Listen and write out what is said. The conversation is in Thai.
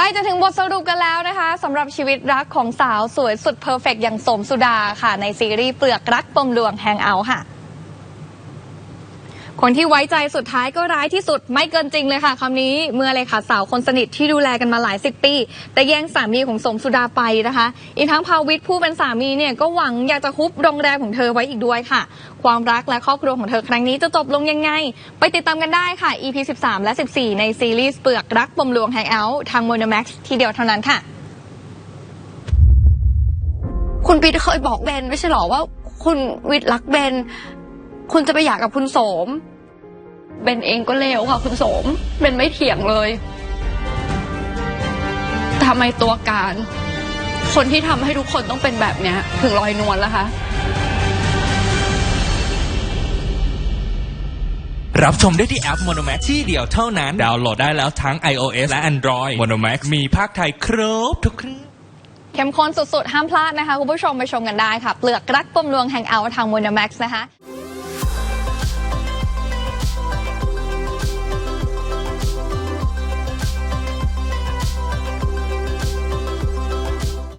ล้จะถึงบทสรุปกันแล้วนะคะสำหรับชีวิตรักของสาวสวยสุดเพอร์เฟกต์อย่างสมสุดาค่ะ ในซีรีส์เปลือกรักปมลวงแฮงเอาท์ค่ะ คนที่ไว้ใจสุดท้ายก็ร้ายที่สุดไม่เกินจริงเลยค่ะคำนี้เมื่อเลยค่ะสาวคนสนิทที่ดูแลกันมาหลายสิบปี แต่แย่งสามีของสมสุดาไปนะคะ อีกทั้งภาวิทย์ผู้เป็นสามีเนี่ยก็หวังอยากจะฮุบโรงแรมของเธอไว้อีกด้วยค่ะ ความรักและครอบครัวของเธอครั้งนี้จะจบลงยังไง ไปติดตามกันได้ค่ะ EP 13 และ 14 ในซีรีส์เปลือกรักปมลวงแฮงเอาท์ทาง Monomax ทีเดียวเท่านั้นค่ะ คุณปีเคยบอกเบนไม่ใช่หรอว่า คุณวิทย์รักเบนคุณจะไปหย่ากับคุณโสม เบนเองก็เลวค่ะ คุณโสมเบนไม่เถียงเลยทำไมตัวการ คนที่ทำให้ทุกคนต้องเป็นแบบเนี้ย ถึงลอยนวลแล้วคะรับชมได้ที่แอป Monomax ที่เดียวเท่านั้น ดาวน์โหลดได้แล้วทั้ง iOS และ Android Monomax มีภาคไทยครบทุกเครื่องเข้มข้นสุดๆ ห้ามพลาดนะคะ คุณผู้ชมไปชมกันได้ค่ะ เปลือกรักปมลวงแฮงเอาท์ทาง Monomax นะคะ